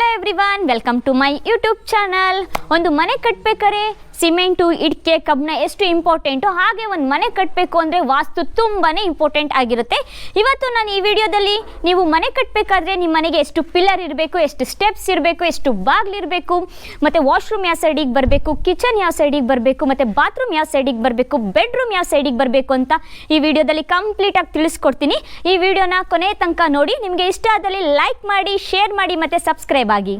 Hello everyone welcome to my YouTube channel ಒಂದು ಮನೆ ಕಟ್ಟಬೇಕಾದ್ರೆ cement ಇಟ್ಕೆ ಕಬ್ಬಣ ಎಷ್ಟು ಇಂಪಾರ್ಟೆಂಟು ಹಾಗೆ ಒಂದು ಮನೆ ಕಟ್ಟಬೇಕು ಅಂದರೆ ವಾಸ್ತು ತುಂಬಾ ಇಂಪಾರ್ಟೆಂಟ್ ಆಗಿರುತ್ತೆ. ಇವತ್ತು ನಾನು ಈ ವಿಡಿಯೋದಲ್ಲಿ ನೀವು ಮನೆ ಕಟ್ಟಬೇಕಾದ್ರೆ ನಿಮ್ಮ ಮನೆಗೆ ಎಷ್ಟು ಪಿಲ್ಲರ್ ಇರಬೇಕು, ಎಷ್ಟು ಸ್ಟೆಪ್ಸ್ ಇರಬೇಕು, ಎಷ್ಟು ಬಾಗಿಲಿರಬೇಕು ಮತ್ತು ವಾಶ್ರೂಮ್ ಯಾವ ಸೈಡಿಗೆ ಬರಬೇಕು ಕಿಚನ್ ಯಾವ ಸೈಡಿಗೆ ಬರಬೇಕು, ಮತ್ತು ಬಾತ್ರೂಮ್ ಯಾವ ಸೈಡಿಗೆ ಬರಬೇಕು ಬೆಡ್ರೂಮ್ ಯಾವ ಸೈಡಿಗೆ ಬರಬೇಕು ಅಂತ ಈ ವಿಡಿಯೋದಲ್ಲಿ ಕಂಪ್ಲೀಟಾಗಿ ತಿಳಿಸ್ಕೊಡ್ತೀನಿ. ಈ ವಿಡಿಯೋನ ಕೊನೆ ತನಕ ನೋಡಿ, ನಿಮಗೆ ಇಷ್ಟ ಆದಲ್ಲಿ ಲೈಕ್ ಮಾಡಿ ಶೇರ್ ಮಾಡಿ, ಮತ್ತು ಸಬ್ಸ್ಕ್ರೈಬ್ ಆಗಿ.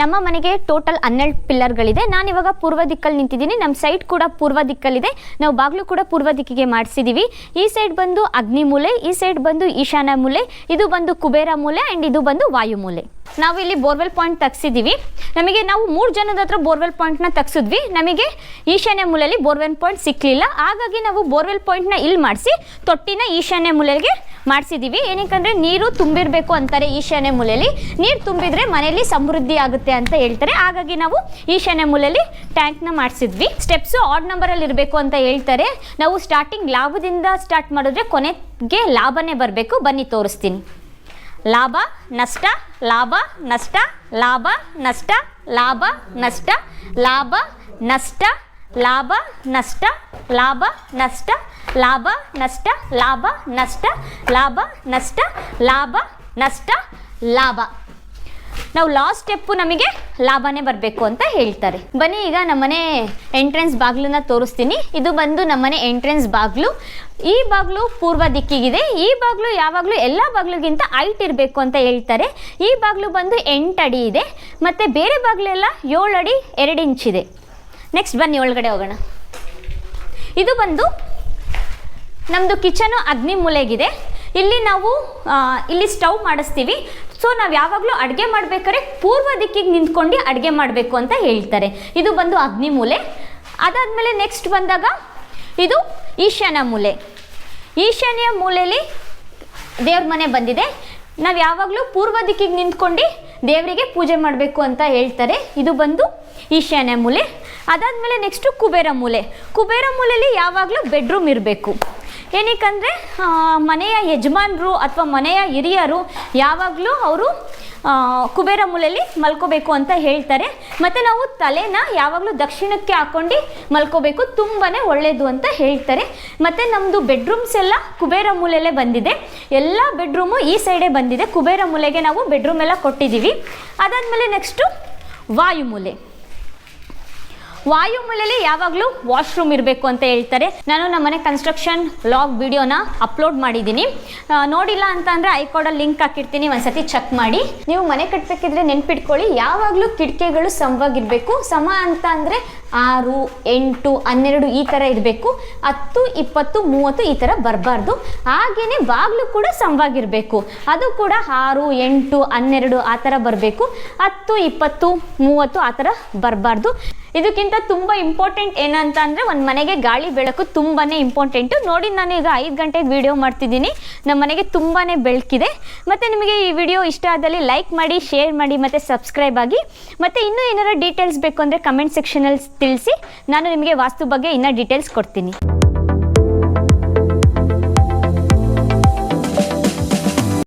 ನಮ್ಮ ಮನೆಗೆ ಟೋಟಲ್ ಹನ್ನೆರಡು ಪಿಲ್ಲರ್ಗಳಿದೆ. ನಾನು ಇವಾಗ ಪೂರ್ವ ದಿಕ್ಕಲ್ಲಿ ನಿಂತಿದ್ದೀನಿ. ನಮ್ಮ ಸೈಡ್ ಕೂಡ ಪೂರ್ವ ದಿಕ್ಕಲ್ಲಿದೆ. ನಾವು ಬಾಗಿಲು ಕೂಡ ಪೂರ್ವ ದಿಕ್ಕಿಗೆ ಮಾಡಿಸಿದ್ದೀವಿ ಈ ಸೈಡ್ ಬಂದು ಅಗ್ನಿ ಮೂಲೆ, ಈ ಸೈಡ್ ಬಂದು ಈಶಾನ್ಯ ಮೂಲೆ, ಇದು ಬಂದು ಕುಬೇರ ಮೂಲೆ ಆ್ಯಂಡ್ ಇದು ಬಂದು ವಾಯು ಮೂಲೆ. ನಾವು ಇಲ್ಲಿ ಬೋರ್ವೆಲ್ ಪಾಯಿಂಟ್ ತೆಗ್ಸಿದ್ದೀವಿ ನಮಗೆ ನಾವು ಮೂರು ಜನದ ಹತ್ರ ಬೋರ್ವೆಲ್ ಪಾಯಿಂಟ್ನ ತಗ್ಸಿದ್ವಿ. ನಮಗೆ ಈಶಾನ್ಯ ಮೂಲೆಯಲ್ಲಿ ಬೋರ್ವೆಲ್ ಪಾಯಿಂಟ್ ಸಿಕ್ಕಲಿಲ್ಲ ಹಾಗಾಗಿ ನಾವು ಬೋರ್ವೆಲ್ ಪಾಯಿಂಟ್ನ ಇಲ್ಲಿ ಮಾಡಿಸಿ, ತೊಟ್ಟಿನ ಈಶಾನ್ಯ ಮೂಲೆಗೆ ಮಾಡಿಸಿದ್ದೀವಿ ಏನಕ್ಕಂದರೆ ನೀರು ತುಂಬಿರಬೇಕು ಅಂತಾರೆ ಈಶಾನ್ಯ ಮೂಲೆಯಲ್ಲಿ ನೀರು ತುಂಬಿದ್ರೆ ಮನೆಯಲ್ಲಿ ಸಮೃದ್ಧಿ ಆಗುತ್ತೆ ಅಂತ ಹೇಳ್ತಾರೆ. ಹಾಗಾಗಿ ನಾವು ಈಶಾನ್ಯ ಮೂಲೆಯಲ್ಲಿ ಟ್ಯಾಂಕ್ನ ಮಾಡಿಸಿದ್ವಿ. ಸ್ಟೆಪ್ಸು ಆಡ್ ನಂಬರಲ್ಲಿ ಇರಬೇಕು ಅಂತ ಹೇಳ್ತಾರೆ. ನಾವು ಸ್ಟಾರ್ಟಿಂಗ್ ಲಾಭದಿಂದ ಸ್ಟಾರ್ಟ್ ಮಾಡಿದ್ರೆ ಕೊನೆಗೆ ಲಾಭನೇ ಬರಬೇಕು. ಬನ್ನಿ ತೋರಿಸ್ತೀನಿ. ಲಾಭ, ನಷ್ಟ ಲಾಭ ನಷ್ಟ ಲಾಭ ನಷ್ಟ ಲಾಭ ನಷ್ಟ ಲಾಭ, ನಷ್ಟ ಲಾಭ, ನಷ್ಟ ಲಾಭ ನಷ್ಟ ಲಾಭ ನಷ್ಟ ಲಾಭ ನಷ್ಟ ಲಾಭ ನಷ್ಟ ಲಾಭ ನಷ್ಟ, ಲಾಭ. ನಾವು ಲಾಸ್ಟ್ ಸ್ಟೆಪ್ಪು ನಮಗೆ ಲಾಭನೇ ಬರಬೇಕು ಅಂತ ಹೇಳ್ತಾರೆ. ಬನ್ನಿ ಈಗ ನಮ್ಮನೆ ಎಂಟ್ರೆನ್ಸ್ ಬಾಗಿಲನ್ನ ತೋರಿಸ್ತೀನಿ. ಇದು ಬಂದು ನಮ್ಮನೆ ಎಂಟ್ರೆನ್ಸ್ ಬಾಗಿಲು. ಈ ಬಾಗಿಲು ಪೂರ್ವ ದಿಕ್ಕಿಗಿದೆ. ಈ ಬಾಗಿಲು ಯಾವಾಗಲೂ ಎಲ್ಲ ಬಾಗಿಲಿಗಿಂತ ಹೈಟ್ ಇರಬೇಕು ಅಂತ ಹೇಳ್ತಾರೆ. ಈ ಬಾಗಿಲು ಬಂದು ಎಂಟು ಅಡಿ ಇದೆ. ಮತ್ತು ಬೇರೆ ಬಾಗಿಲೆಲ್ಲ ಏಳು ಅಡಿ ಎರಡು ಇಂಚಿದೆ. ನೆಕ್ಸ್ಟ್ ಬನ್ನಿ ಒಳಗಡೆ ಹೋಗೋಣ. ಇದು ಬಂದು ನಮ್ಮದು ಕಿಚನು ಅಗ್ನಿ ಮೂಲೆಗಿದೆ. ಇಲ್ಲಿ ನಾವು ಇಲ್ಲಿ ಸ್ಟವ್ ಮಾಡಿಸ್ತೀವಿ. ಸೊ ನಾವು ಯಾವಾಗಲೂ ಅಡುಗೆ ಮಾಡಬೇಕಾದ್ರೆ ಪೂರ್ವ ದಿಕ್ಕಿಗೆ ನಿಂತ್ಕೊಂಡು ಅಡುಗೆ ಮಾಡಬೇಕು ಅಂತ ಹೇಳ್ತಾರೆ. ಇದು ಬಂದು ಅಗ್ನಿ ಮೂಲೆ. ಅದಾದಮೇಲೆ ನೆಕ್ಸ್ಟ್ ಬಂದಾಗ ಇದು ಈಶಾನ್ಯ ಮೂಲೆ. ಈಶಾನ್ಯ ಮೂಲೆಯಲ್ಲಿ ದೇವ್ರ ಮನೆ ಬಂದಿದೆ. ನಾವು ಯಾವಾಗಲೂ ಪೂರ್ವ ದಿಕ್ಕಿಗೆ ನಿಂತ್ಕೊಂಡು ದೇವರಿಗೆ ಪೂಜೆ ಮಾಡಬೇಕು ಅಂತ ಹೇಳ್ತಾರೆ. ಇದು ಬಂದು ಈಶಾನ್ಯ ಮೂಲೆ. ಅದಾದಮೇಲೆ ನೆಕ್ಸ್ಟು ಕುಬೇರ ಮೂಲೆ. ಕುಬೇರ ಮೂಲೆಯಲ್ಲಿ ಯಾವಾಗಲೂ ಬೆಡ್ರೂಮ್ ಇರಬೇಕು. ಏನಕ್ಕಂದರೆ ಮನೆಯ ಯಜಮಾನರು ಅಥವಾ ಮನೆಯ ಹಿರಿಯರು ಯಾವಾಗಲೂ ಅವರು ಕುಬೇರ ಮೂಲೆಯಲ್ಲಿ ಮಲ್ಕೋಬೇಕು ಅಂತ ಹೇಳ್ತಾರೆ. ಮತ್ತು ನಾವು ತಲೆನ ಯಾವಾಗಲೂ ದಕ್ಷಿಣಕ್ಕೆ ಹಾಕ್ಕೊಂಡು ಮಲ್ಕೋಬೇಕು. ತುಂಬಾ ಒಳ್ಳೆಯದು ಅಂತ ಹೇಳ್ತಾರೆ. ಮತ್ತು ನಮ್ಮದು ಬೆಡ್ರೂಮ್ಸ್ ಎಲ್ಲ ಕುಬೇರ ಮೂಲೆಯಲ್ಲೇ ಬಂದಿದೆ. ಎಲ್ಲ ಬೆಡ್ರೂಮು ಈ ಸೈಡೇ ಬಂದಿದೆ. ಕುಬೇರ ಮೂಲೆಗೆ ನಾವು ಬೆಡ್ರೂಮ್ ಎಲ್ಲ ಕೊಟ್ಟಿದ್ದೀವಿ. ಅದಾದಮೇಲೆ ನೆಕ್ಸ್ಟು ವಾಯುಮೂಲೆ. ವಾಯುಮೂಲೆಯಲ್ಲಿ ಯಾವಾಗಲೂ ವಾಶ್ರೂಮ್ ಇರಬೇಕು ಅಂತ ಹೇಳ್ತಾರೆ. ನಾನು ನಮ್ಮ ಮನೆ ಕನ್ಸ್ಟ್ರಕ್ಷನ್ ಲಾಗ್ ವಿಡಿಯೋನ ಅಪ್ಲೋಡ್ ಮಾಡಿದ್ದೀನಿ. ನೋಡಿಲ್ಲ ಅಂತ ಅಂದರೆ ಲಿಂಕ್ ಹಾಕಿರ್ತೀನಿ, ಒಂದ್ಸತಿ ಚೆಕ್ ಮಾಡಿ. ನೀವು ಮನೆ ಕಟ್ಟಬೇಕಿದ್ರೆ ನೆನ್ಪಿಟ್ಕೊಳ್ಳಿ, ಯಾವಾಗಲೂ ಕಿಟಕಿಗಳು ಸಮವಾಗಿರಬೇಕು. ಸಮ ಅಂತ ಅಂದರೆ ಆರು, ಎಂಟು, ಹನ್ನೆರಡು ಈ ಥರ ಇರಬೇಕು. ಹತ್ತು, ಇಪ್ಪತ್ತು, ಮೂವತ್ತು ಈ ಥರ ಬರಬಾರ್ದು. ಹಾಗೆಯೇ ಬಾಗಿಲು ಕೂಡ ಸಮವಾಗಿರಬೇಕು. ಅದು ಕೂಡ ಆರು, ಎಂಟು, ಹನ್ನೆರಡು ಆ ಥರ ಬರಬೇಕು. ಹತ್ತು, ಇಪ್ಪತ್ತು, ಮೂವತ್ತು ಆ ಥರ ಬರಬಾರ್ದು. ಇದಕ್ಕಿಂತ ತುಂಬ ಇಂಪಾರ್ಟೆಂಟ್ ಏನಂತ ಅಂದರೆ ಒಂದು ಮನೆಗೆ ಗಾಳಿ ಬೆಳಕು ತುಂಬಾನೇ ಇಂಪಾರ್ಟೆಂಟು ನೋಡಿ ನಾನು ಈಗ ಐದು ಗಂಟೆಗೆ ವಿಡಿಯೋ ಮಾಡ್ತಿದ್ದೀನಿ. ನಮ್ಮ ಮನೆಗೆ ತುಂಬಾನೇ ಬೆಳಕಿದೆ. ಮತ್ತೆ ನಿಮಗೆ ಈ ವಿಡಿಯೋ ಇಷ್ಟ ಆದಲ್ಲಿ ಲೈಕ್ ಮಾಡಿ ಶೇರ್ ಮಾಡಿ, ಮತ್ತೆ ಸಬ್ಸ್ಕ್ರೈಬ್ ಆಗಿ. ಮತ್ತೆ ಇನ್ನೂ ಏನಾರು ಡೀಟೇಲ್ಸ್ ಬೇಕು ಅಂದರೆ ಕಮೆಂಟ್ ಸೆಕ್ಷನಲ್ಲಿ ತಿಳಿಸಿ. ನಾನು ನಿಮಗೆ ವಾಸ್ತು ಬಗ್ಗೆ ಇನ್ನೂ ಡೀಟೇಲ್ಸ್ ಕೊಡ್ತೀನಿ.